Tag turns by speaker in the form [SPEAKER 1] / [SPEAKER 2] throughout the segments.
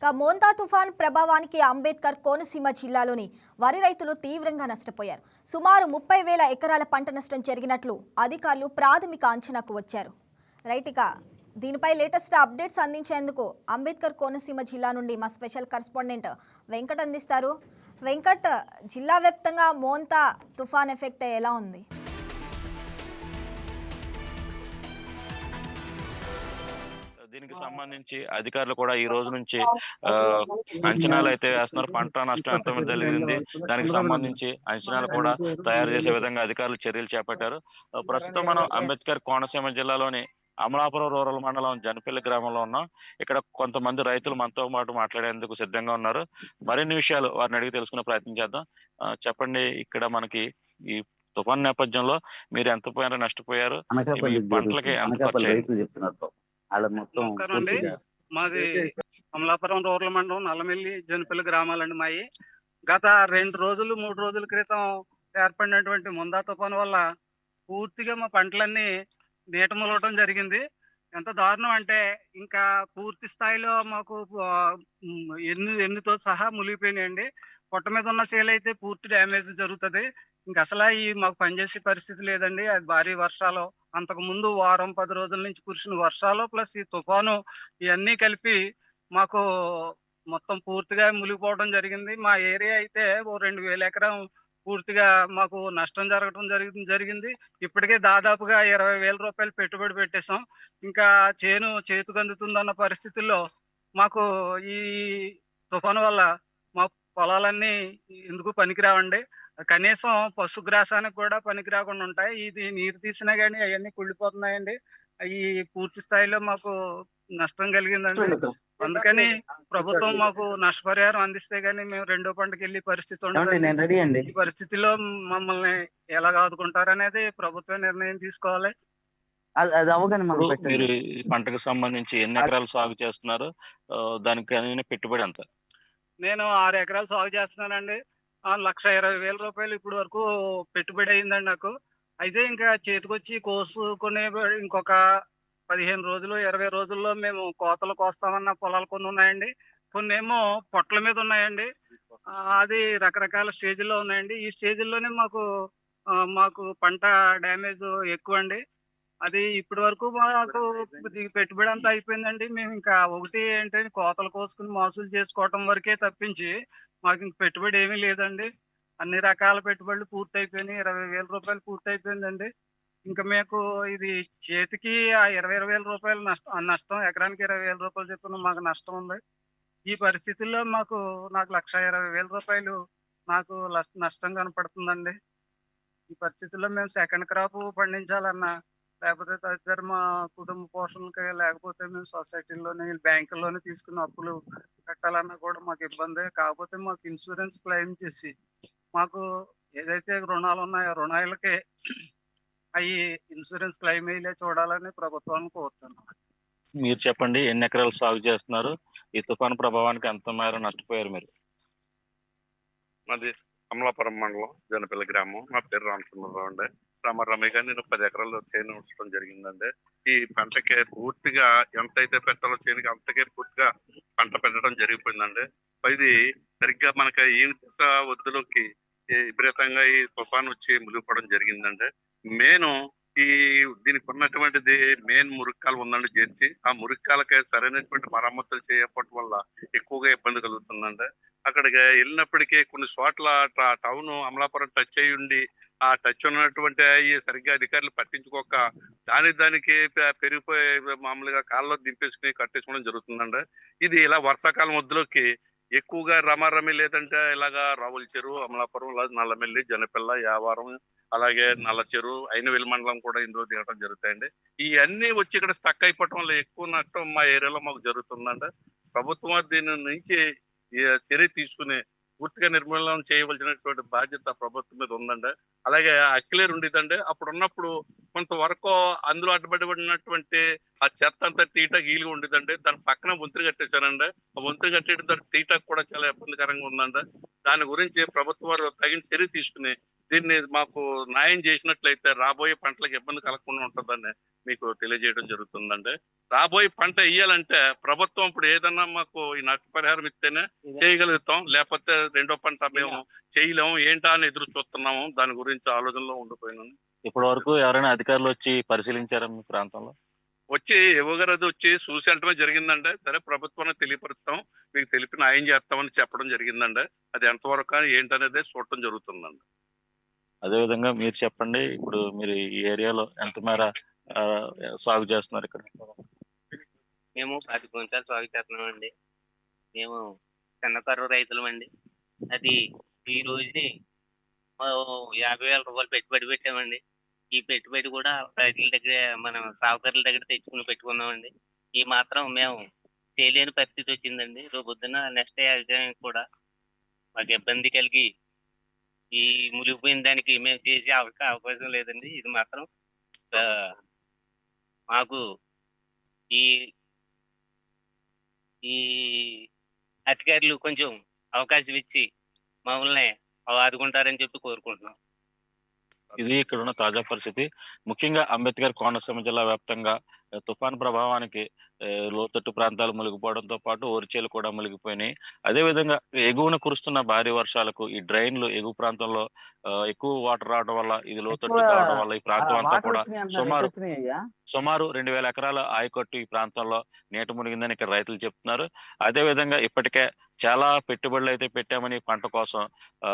[SPEAKER 1] ఇక మోంతా తుఫాన్ ప్రభావానికి అంబేద్కర్ కోనసీమ జిల్లాలోని వరి రైతులు తీవ్రంగా నష్టపోయారు. సుమారు ముప్పై వేల ఎకరాల పంట నష్టం జరిగినట్లు అధికారులు ప్రాథమిక అంచనాకు వచ్చారు. రైట్ ఇక దీనిపై లేటెస్ట్ అప్డేట్స్ అందించేందుకు అంబేద్కర్ కోనసీమ జిల్లా నుండి మా స్పెషల్ కరస్పాండెంట్ వెంకట్ అందిస్తారు. వెంకట్ జిల్లా వ్యాప్తంగా మోంతా తుఫాన్ ఎఫెక్ట్ ఎలా ఉంది?
[SPEAKER 2] సంబంధించి అధికారులు కూడా ఈ రోజు నుంచి ఆ, అంచనాలు అయితే వేస్తున్నారు. పంట నష్టం ఎంత జరిగింది. దానికి సంబంధించి అంచనాలు కూడా తయారు చేసే విధంగా అధికారులు చర్యలు చేపట్టారు. ప్రస్తుతం మనం అంబేద్కర్ కోనసీమ జిల్లాలోని అమలాపురం రూరల్ మండలం జనపల్లి గ్రామంలో ఉన్నాం. ఇక్కడ కొంతమంది రైతులు మనతో పాటు మాట్లాడేందుకు సిద్ధంగా ఉన్నారు. మరిన్ని విషయాలు వారిని అడిగి తెలుసుకునే ప్రయత్నం చేద్దాం. చెప్పండి ఇక్కడ మనకి ఈ తుఫాన్ నేపథ్యంలో మీరు ఎంత పోయారో నష్టపోయారు? పంటలకి ఎంత ఖర్చు
[SPEAKER 3] చెప్తున్నారు. వాళ్ళ మొత్తం
[SPEAKER 4] నమస్కారం అండి.
[SPEAKER 3] పూర్తిగా
[SPEAKER 4] మాది అమలాపురం రూరల్ మండలం నల్లమెల్లి జనపల్లి గ్రామాలండి మాయి. గత రెండు రోజులు మూడు రోజుల క్రితం ఏర్పడినటువంటి ముందా తుఫాను వల్ల పూర్తిగా మా పంటలన్నీ నీట ములగటం జరిగింది. ఎంత దారుణం అంటే ఇంకా పూర్తి స్థాయిలో మాకు ఎన్ని ఎన్నితో సహా మునిగిపోయినాయండి. పొట్ట మీద ఉన్న సేల్ అయితే పూర్తి డ్యామేజ్ జరుగుతుంది. ఇంకా అసలు ఈ మాకు పనిచేసే పరిస్థితి లేదండి. అది భారీ వర్షాలు. అంతకు ముందు వారం పది రోజుల నుంచి కురిసిన వర్షాలు ప్లస్ ఈ తుఫాను ఇవన్నీ కలిపి మాకు మొత్తం పూర్తిగా మునిగిపోవడం జరిగింది. మా ఏరియా అయితే ఓ రెండు వేల ఎకరం పూర్తిగా మాకు నష్టం జరగడం జరిగింది జరిగింది. ఇప్పటికే దాదాపుగా ఇరవై వేల రూపాయలు పెట్టుబడి పెట్టేశాం. ఇంకా చేను చేతికి అందుతుందన్న పరిస్థితుల్లో మాకు ఈ తుఫాను వల్ల మా పొలాలన్నీ ఎందుకు పనికిరావండి? కనీసం పశుగ్రాసానికి కూడా పనికి రాకుండా ఉంటాయి. ఇది నీరు తీసినా గానీ అవన్నీ కుళ్ళిపోతున్నాయండి. అవి పూర్తి స్థాయిలో మాకు నష్టం కలిగిందండి. అందుకని ప్రభుత్వం మాకు నష్టపరిహారం అందిస్తే గానీ మేము రెండో పంటకి వెళ్ళే పరిస్థితి
[SPEAKER 3] అండి.
[SPEAKER 4] ఈ పరిస్థితిలో మమ్మల్ని ఎలా ఆదుకుంటారు అనేది ప్రభుత్వం నిర్ణయం తీసుకోవాలి.
[SPEAKER 3] అది అది అవగానే మనం
[SPEAKER 2] ఇప్పుడు మీరు పంటకు సంబంధించి ఎన్ని ఎకరాలు సాగు చేస్తున్నారు? దానికి పెట్టుబడి ఎంత?
[SPEAKER 4] నేను ఆరు ఎకరాలు సాగు చేస్తున్నానండి. లక్ష ఇరవై వేల రూపాయలు ఇప్పుడు వరకు పెట్టుబడి అయిందండి నాకు. అయితే ఇంకా చేతికొచ్చి కోసుకునే ఇంకొక పదిహేను రోజులు ఇరవై రోజుల్లో మేము కోతలు కోస్తామన్న పొలాలు కొన్ని ఉన్నాయండి. కొన్ని ఏమో పొట్ల మీద ఉన్నాయండి. అది రకరకాల స్టేజ్లో ఉన్నాయండి. ఈ స్టేజ్లోనే మాకు మాకు పంట డ్యామేజ్ ఎక్కువ అండి అది ఇప్పటి వరకు మాకు పెట్టుబడి అంతా అయిపోయిందండి. మేము ఇంకా ఒకటి ఏంటంటే కోతలు కోసుకుని మాసులు చేసుకోవటం వరకే తప్పించి మాకు ఇంక పెట్టుబడి ఏమీ లేదండి. అన్ని రకాల పెట్టుబడులు పూర్తి అయిపోయినాయి ఇరవై వేల రూపాయలు పూర్తి అయిపోయిందండి ఇంకా మీకు ఇది చేతికి ఆ ఇరవై ఇరవై వేల రూపాయలు నష్టం నష్టం ఎకరానికి ఇరవై వేల రూపాయలు చెప్పిన మాకు నష్టం ఉంది. ఈ పరిస్థితుల్లో మాకు నాకు లక్ష ఇరవై వేల రూపాయలు నాకు నష్టం కనపడుతుందండి. ఈ పరిస్థితుల్లో మేము సెకండ్ క్రాప్ పండించాలన్నా లేకపోతే తదితర మా కుటుంబ పోషణకి లేకపోతే మేము సొసైటీలోని బ్యాంకుల్లోనే తీసుకున్న అప్పులు కట్టాలన్నా కూడా మాకు ఇబ్బంది. కాకపోతే మాకు ఇన్సూరెన్స్ క్లెయిమ్ చేసి మాకు ఏదైతే రుణాలు ఉన్నాయో రుణాలకి అవి ఇన్సూరెన్స్ క్లెయిమ్ అయ్యే చూడాలని ప్రభుత్వాన్ని కోరుతున్నాం.
[SPEAKER 2] మీరు చెప్పండి ఎన్ని ఎకరాలు సాగు చేస్తున్నారు? ఈ తుఫాను ప్రభావానికి ఎంత మేర నష్టపోయారు మీరు?
[SPEAKER 5] మాది అమలాపురం మండలం జనపల్లి గ్రామం. నా పేరు రామచంద్రరావు అండి. రామారామయ్య గారు నేను పది ఎకరాలు చేను ఉంచడం జరిగిందండి. ఈ పంటకి పూర్తిగా ఎంతైతే పెట్టాలో చేనుకి అంతకే పూర్తిగా పంట పెట్టడం జరిగిపోయిందండి. ఇది సరిగ్గా మనకి ఈ దశ విపరీతంగా ఈ తుఫాన్ వచ్చి మునిగిపోవడం జరిగిందండి. మేను ఈ దీనికి ఉన్నటువంటిది మెయిన్ మురుక్కాలు ఉందండి జెర్చి ఆ మురిక్కాలకి సరైనటువంటి మరమ్మతులు చేయకపోవటం వల్ల ఎక్కువగా ఇబ్బంది కలుగుతుందండి. అక్కడికి వెళ్ళినప్పటికీ కొన్ని చోట్ల టౌన్ అమలాపురం టచ్ అయ్యి ఉండి ఆ టచ్ ఉన్నటువంటి ఈ సరిగ్గా అధికారులు పట్టించుకోక దాని దానికి పెరిగిపోయే పెరిగిపోయి మామూలుగా కాల్లో దింపేసుకుని కట్టేసుకోవడం జరుగుతుందండి. ఇది ఇలా వర్షాకాలం మధ్యలోకి ఎక్కువగా రమారమి లేదంటే ఇలాగా రావుల చెరువు అమలాపురం నల్లమెల్లి జనపిల్ల యావారం అలాగే నల్ల చెరువు అయినవెల్లి మండలం కూడా ఇందులో దిగడం జరుగుతాయండి. ఇవన్నీ వచ్చి ఇక్కడ స్టక్ అయిపోవటం వల్ల ఎక్కువ నష్టం మా ఏరియాలో మాకు జరుగుతుందండి. ప్రభుత్వం దీని నుంచి ఈ చర్య తీసుకుని పూర్తిగా నిర్మూలన చేయవలసినటువంటి బాధ్యత ప్రభుత్వం మీద ఉందండి. అలాగే అక్లేర్ ఉండేదండి. అప్పుడు ఉన్నప్పుడు కొంతవరకు అందులో అడ్డుపడి ఉన్నటువంటి ఆ చెత్త అంతా తీటా గీలుగా ఉండేదండి. దాని పక్కన వంతులు కట్టేశానండి ఆ వంతులు కట్టేయడం దాని తీట కూడా చాలా ఇబ్బందికరంగా ఉందండి. దాని గురించి ప్రభుత్వం వారు తగిన చర్య తీసుకుని దీన్ని మాకు న్యాయం చేసినట్లయితే రాబోయే పంటలకు ఇబ్బంది కలగకుండా ఉంటుందని మీకు తెలియజేయడం జరుగుతుందండి. రాబోయే పంట వేయాలంటే ప్రభుత్వం ఇప్పుడు ఏదన్నా మాకు ఈ నష్టపరిహారం ఇస్తేనే చేయగలుగుతాం. లేకపోతే రెండో పంట మేము చేయలేము. ఏంటా అని ఎదురు చూస్తున్నాము. దాని గురించి ఆలోచనలో ఉండిపోయినాను.
[SPEAKER 2] ఇప్పటి వరకు ఎవరైనా అధికారులు వచ్చి పరిశీలించారా మీ ప్రాంతంలో?
[SPEAKER 5] వచ్చి ఎవగారు అది వచ్చి చూసి వెళ్ళటమే జరిగిందండి. సరే ప్రభుత్వానికి తెలియపరుస్తాం. మీకు తెలిపి న్యాయం చేస్తామని చెప్పడం జరిగిందండి. అది ఎంతవరకు అని ఏంటనేది చూడటం జరుగుతుందండి.
[SPEAKER 2] అదే విధంగా మీరు చెప్పండి. ఇప్పుడు మీరు ఈ ఏరియాలో ఎంత మేర సాగు చేస్తున్నారు ఇక్కడ?
[SPEAKER 6] మేము పది గుంటలు సాగు చేస్తున్నామండి మేము చిన్నకర్ర రైతులం అండి. అది ఈ రోజుని యాభై వేల రూపాయలు పెట్టుబడి పెట్టామండి. ఈ పెట్టుబడి కూడా రైతుల దగ్గర మనం సాగుకారుల దగ్గర తెచ్చుకుని పెట్టుకున్నామండి. ఈ మాత్రం మేము చేయలేని పరిస్థితి వచ్చిందండి. రేపు పొద్దున నెక్స్ట్ యాజమాన్యం కూడా మాకు ఇబ్బంది కలిగి ఈ మునిగిపోయిన దానికి మేము చేసే అవకా అవకాశం లేదండి. ఇది మాత్రం మాకు ఈ ఈ అధికారులు కొంచెం అవకాశం ఇచ్చి మమ్మల్ని ఆదుకుంటారని చెప్పి కోరుకుంటున్నాం.
[SPEAKER 2] ఇది ఇక్కడ ఉన్న తాజా పరిస్థితి. ముఖ్యంగా అంబేద్కర్ కోనసీమ జిల్లా వ్యాప్తంగా తుఫాన్ ప్రభావానికి లోతట్టు ప్రాంతాలు మునిగిపోవడంతో పాటు ఓరిచేలు కూడా మునిగిపోయినాయి. అదే విధంగా ఎగువన కురుస్తున్న భారీ వర్షాలకు ఈ డ్రైన్లు ఎగువ ప్రాంతంలో ఎక్కువ వాటర్ రావడం వల్ల ఇది లోతట్టు కావడం వల్ల ఈ ప్రాంతం అంతా కూడా సుమారు సుమారు రెండు వేల ఎకరాల ఆయకట్టు ఈ ప్రాంతంలో నీట మునిగిందని ఇక్కడ రైతులు చెప్తున్నారు. అదే విధంగా ఇప్పటికే చాలా పెట్టుబడులు అయితే పెట్టామని పంట కోసం ఆ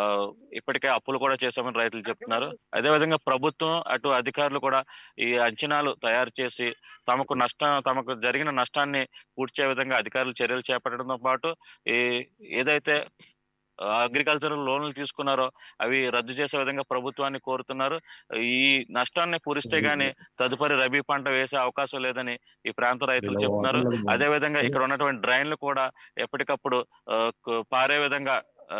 [SPEAKER 2] ఇప్పటికే అప్పులు కూడా చేశామని రైతులు చెప్తున్నారు. అదే విధంగా ప్రభుత్వం అటు అధికారులు కూడా ఈ అంచనాలు తయారు చేసి తమకు నష్టం తమకు జరిగిన నష్టాన్ని పూడ్చే విధంగా అధికారులు చర్యలు చేపట్టడంతో పాటు ఈ ఏదైతే అగ్రికల్చర్ లోన్లు తీసుకున్నారో అవి రద్దు చేసే విధంగా ప్రభుత్వాన్ని కోరుతున్నారు. ఈ నష్టాన్ని పూరిస్తే గానీ తదుపరి రబీ పంట వేసే అవకాశం లేదని ఈ ప్రాంత రైతులు చెప్తున్నారు. అదే విధంగా ఇక్కడ ఉన్నటువంటి డ్రైన్లు కూడా ఎప్పటికప్పుడు పారే విధంగా ఆ,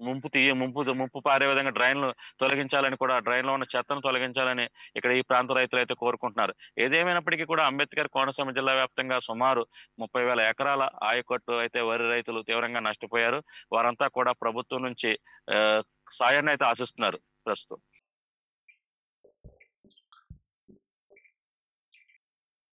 [SPEAKER 2] ముంపు తీయ ముంపు ముంపు పారే విధంగా డ్రైన్లు తొలగించాలని కూడా డ్రైన్లో ఉన్న చెత్తను తొలగించాలని ఇక్కడ ఈ ప్రాంత రైతులు అయితే కోరుకుంటున్నారు. ఏదేమైనప్పటికీ కూడా అంబేద్కర్ కోనసీమ జిల్లా వ్యాప్తంగా సుమారు ముప్పై వేల ఎకరాల ఆయకట్టు అయితే వరి రైతులు తీవ్రంగా నష్టపోయారు. వారంతా కూడా ప్రభుత్వం నుంచి సాయాన్ని అయితే ఆశిస్తున్నారు ప్రస్తుతం.